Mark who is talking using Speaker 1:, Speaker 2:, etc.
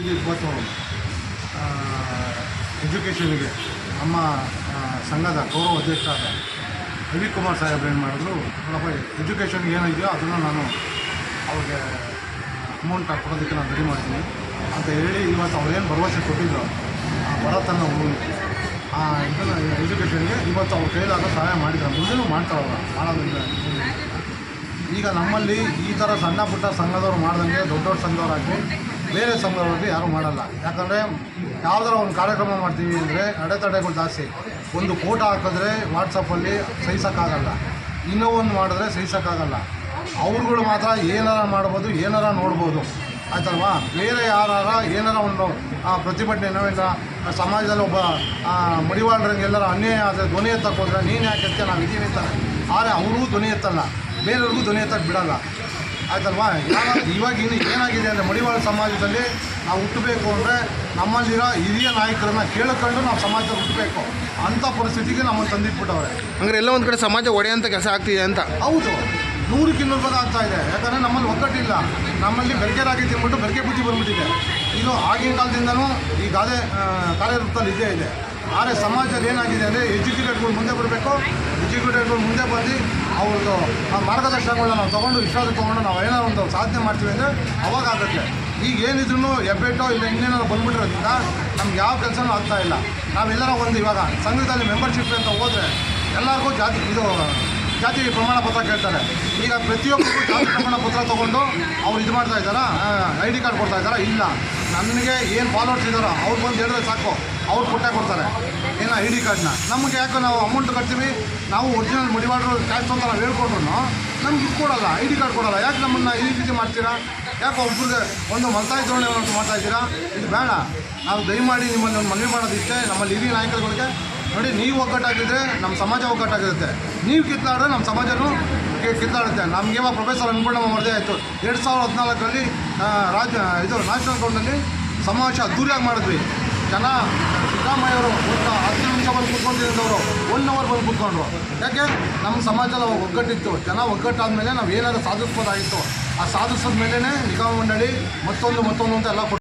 Speaker 1: ಇದು ಇವತ್ತು ಎಜುಕೇಷನ್ಗೆ ನಮ್ಮ ಸಂಘದ ಗೌರವ ಅಧ್ಯಕ್ಷರಾದ ರವಿಕುಮಾರ್ ಸಾಹೇಬ್ರು ಏನು ಮಾಡಿದ್ರು, ನೋಡಪ್ಪ ಎಜುಕೇಷನ್ ಏನಿದೆಯೋ ಅದನ್ನು ನಾನು ಅವ್ರಿಗೆ ಅಮೌಂಟ್ ಕೊಡೋದಕ್ಕೆ ನಾನು ರೆಡಿ ಮಾಡ್ತೀನಿ. ಅಂತ ಹೇಳಿ ಇವತ್ತು ಅವ್ರೇನು ಭರವಸೆ ಕೊಟ್ಟಿದ್ರು, ಆ ಬಡತನ ಹೋಗಿ ಆ, ಇದನ್ನು ಎಜುಕೇಷನ್ಗೆ ಇವತ್ತು ಅವ್ರ ಕೈಲಾಗ ಸಹಾಯ ಮಾಡಿದ್ದಾರೆ. ಮುಂದೆನೂ ಮಾಡ್ತಾರಲ್ಲ ಮಾಡೋದ್ರಿಂದ. ಈಗ ನಮ್ಮಲ್ಲಿ ಈ ಥರ ಸಣ್ಣ ಪುಟ್ಟ ಸಂಘದವ್ರು ಮಾಡ್ದಂಗೆ ದೊಡ್ಡ ದೊಡ್ಡ ಸಂಘದವ್ರಾಗಲಿ ಬೇರೆ ಸಂಘದವ್ರಿಗೆ ಯಾರೂ ಮಾಡಲ್ಲ. ಯಾಕಂದರೆ ಯಾವ್ದಾರ ಒಂದು ಕಾರ್ಯಕ್ರಮ ಮಾಡ್ತೀವಿ ಅಂದರೆ ಅಡೆತಡೆಗಳು ಜಾಸ್ತಿ. ಒಂದು ಫೋಟೋ ಹಾಕಿದ್ರೆ ವಾಟ್ಸಪ್ಪಲ್ಲಿ ಸಹಿಸೋಕ್ಕಾಗಲ್ಲ. ಇನ್ನೂ ಒಂದು ಮಾಡಿದ್ರೆ ಸಹಿಸೋಕ್ಕಾಗಲ್ಲ. ಅವ್ರುಗಳು ಮಾತ್ರ ಏನಾರ ಮಾಡ್ಬೋದು, ಏನಾರ ನೋಡ್ಬೋದು. ಆಯ್ತಲ್ವಾ? ಬೇರೆ ಯಾರ ಏನಾರ ಒಂದು ಪ್ರತಿಭಟನೆ ಇಲ್ಲ ಸಮಾಜದಲ್ಲಿ ಒಬ್ಬ ಮಡಿವಾಳರಂಗೆ ಎಲ್ಲರ ಅನ್ಯಾಯ ಆದರೆ ಧ್ವನಿ ಎತ್ತಕ್ಕೆ ಹೋದ್ರೆ ನೀನು ಯಾಕೆ ನಾವು ಇದೀನಿ ಅಂತಾರೆ. ಆದರೆ ಅವ್ರಿಗೂ ಧ್ವನಿ ಎತ್ತಲ್ಲ. ಬೇರೆಯವ್ರಿಗೂ ಧ್ವನಿ ಎತ್ತಕ್ಕೆ ಬಿಡಲ್ಲ. ಆಯ್ತಲ್ವಾ? ಇವಾಗ ಇನ್ನು ಏನಾಗಿದೆ ಅಂದರೆ ಮಡಿವಾಳ ಸಮಾಜದಲ್ಲಿ ನಾವು ಹುಟ್ಟಬೇಕು ಅಂದರೆ ನಮ್ಮಲ್ಲಿರೋ ಹಿರಿಯ ನಾಯಕರನ್ನ ಕೇಳಿಕೊಂಡು ನಾವು ಸಮಾಜದಲ್ಲಿ ಹುಟ್ಟಬೇಕು. ಅಂಥ ಪರಿಸ್ಥಿತಿಗೆ ನಮ್ಮನ್ನು ತಂದಿಟ್ಬಿಟ್ಟವ್ರೆ
Speaker 2: ಹಂಗಾರೆ ಎಲ್ಲ ಒಂದು ಕಡೆ ಸಮಾಜ ಒಡೆಯಂಥ ಕೆಲಸ ಆಗ್ತಿದೆ ಅಂತ.
Speaker 1: ಹೌದು. ನೂರಕ್ಕೆ ಇನ್ನೂರು ಪದ ಆಗ್ತಾ ಇದೆ. ಯಾಕಂದರೆ ನಮ್ಮಲ್ಲಿ ಒಗ್ಗಟ್ಟಿಲ್ಲ. ನಮ್ಮಲ್ಲಿ ಬೆಳಗ್ಗೆ ರಾಗಿ ತಿಂದ್ಬಿಟ್ಟು ಬೆಳಗ್ಗೆ ಬುದ್ಧಿ ಬಂದ್ಬಿಟ್ಟಿದೆ. ಇದು ಆಗಿನ ಕಾಲದಿಂದನೂ ಈ ಗಾದೆ ಕಾರ್ಯರೂಪದಲ್ಲಿ ಇದ್ದೇ ಇದೆ. ಆದರೆ ಸಮಾಜದಲ್ಲಿ ಏನಾಗಿದೆ ಅಂದರೆ ಎಜುಕೇಟೆಡ್ಗಳು ಮುಂದೆ ಬರಬೇಕು. ಎಜುಕೇಟೆಡ್ಗಳು ಮುಂದೆ ಬಂದು ಅವ್ರದ್ದು ಆ ಮಾರ್ಗದರ್ಶನಗಳನ್ನ ನಾವು ತೊಗೊಂಡು ವಿಶ್ವಾಸ ತೊಗೊಂಡು ನಾವು ಏನೋ ಒಂದು ಸಾಧನೆ ಮಾಡ್ತೀವಿ ಅಂದರೆ ಅವಾಗ ಆಗುತ್ತೆ. ಈಗ ಏನಿದ್ರು ಎಬ್ಬೆಟ್ಟೋ ಇಲ್ಲ ಇನ್ನೇನಾದ್ರು ಬಂದ್ಬಿಟ್ಟಿರೋದ್ರಿಂದ ನಮ್ಗೆ ಯಾವ ಕೆಲಸನೂ ಆಗ್ತಾ ಇಲ್ಲ. ನಾವೆಲ್ಲರ ಒಂದು ಇವಾಗ ಸಂಘದಲ್ಲಿ ಮೆಂಬರ್ಶಿಪ್ ಅಂತ ಹೋದರೆ ಎಲ್ಲರಿಗೂ ಜಾತಿ, ಇದು ಜಾತಿ ಪ್ರಮಾಣ ಪತ್ರ ಕೇಳ್ತಾರೆ. ಈಗ ಪ್ರತಿಯೊಬ್ಬರಿಗೂ ಜಾತಿ ಪ್ರಮಾಣ ಪತ್ರ ತೊಗೊಂಡು ಅವ್ರು ಇದು ಮಾಡ್ತಾ ಇದ್ದಾರಾ? ಐ ಡಿ ಕಾರ್ಡ್ ಕೊಡ್ತಾ ಇದ್ದಾರಾ? ಇಲ್ಲ. ನನಗೆ ಏನು ಫಾಲೋವರ್ಸ್ ಇದ್ದಾರೋ ಅವ್ರು ಬಂದು ಹೇಳಿದ್ರೆ ಸಾಕು. ಅವ್ರು ಕೊಟ್ಟೆ ಕೊಡ್ತಾರೆ. ಏನೋ ಐ ಡಿ ಕಾರ್ಡ್ನ ನಮಗೆ ಯಾಕೆ ನಾವು ಅಮೌಂಟ್ ಕಟ್ತೀವಿ, ನಾವು ಒರಿಜಿನಲ್ ಮಡಿವಾಡ್ರು ಕ್ಯಾಶ್ ಅಂತ ನಾವು ಹೇಳ್ಕೊಂಡ್ರು ನಮ್ಗೆ ಇದು ಕೊಡಲ್ಲ ಐ ಡಿ ಕಾರ್ಡ್ ಕೊಡಲ್ಲ. ಯಾಕೆ ನಮ್ಮನ್ನು ಈ ರೀತಿ ಮಾಡ್ತೀರಾ? ಯಾಕೆ ಒಬ್ರಿಗೆ ಒಂದು ಮಲ್ತಾಯಿ ಧೋರಣೆ ಅಂತ ಮಾಡ್ತಾ ಇದ್ದೀರಾ? ಇದು ಬೇಡ. ನಾವು ದಯಮಾಡಿ ನಿಮ್ಮನ್ನು ಒಂದು ಮನವಿ ಮಾಡೋದಿಷ್ಟೇ ನಮ್ಮಲ್ಲಿ ಹಿರಿಯ ನಾಯಕರುಗಳಿಗೆ, ನೋಡಿ, ನೀವು ಒಗ್ಗಟ್ಟಾಗಿದ್ದರೆ ನಮ್ಮ ಸಮಾಜ ಒಗ್ಗಟ್ಟಾಗಿರುತ್ತೆ. ನೀವು ಕಿತ್ತಾಡಿದ್ರೆ ನಮ್ಮ ಸಮಾಜನೂ ಕಿತ್ತಾಡುತ್ತೆ. ನಮಗೆ ಪ್ರೊಫೆಸರ್ ಅನ್ಪೂರ್ಣಮ್ಮ ವರದಿ ಆಯಿತು. ಎರಡು ಸಾವಿರದ ಹದಿನಾಲ್ಕರಲ್ಲಿ ರಾಜ್ಯ ಇದು ನ್ಯಾಷನಲ್ ಗ್ರೌಂಡಲ್ಲಿ ಸಮಾವೇಶ ಅದ್ದೂರಿಯಾಗಿ ಮಾಡಿದ್ವಿ. ಜನ ಸಿದ್ದರಾಮಯ್ಯವರು ಒಂದು ಹತ್ತು ನಿಮಿಷ ಬಂದು ಕುತ್ಕೊಂಡಿರೋದವರು ಒನ್ ಅವರ್ ಬಂದು ಕೂತ್ಕೊಂಡ್ರು. ಯಾಕೆ? ನಮ್ಮ ಅವಾಗ ಒಗ್ಗಟ್ಟಿತ್ತು. ಜನ ಒಗ್ಗಟ್ಟಾದ ಮೇಲೆ ನಾವು ಏನಾದರೂ ಸಾಧಿಸ್ಬೋದಾಗಿತ್ತು. ಆ ಸಾಧಿಸಿದ ಮೇಲೇ ನಿಗಮ ಮಂಡಳಿ ಮತ್ತೊಂದು ಮತ್ತೊಂದು ಅಂತ ಎಲ್ಲ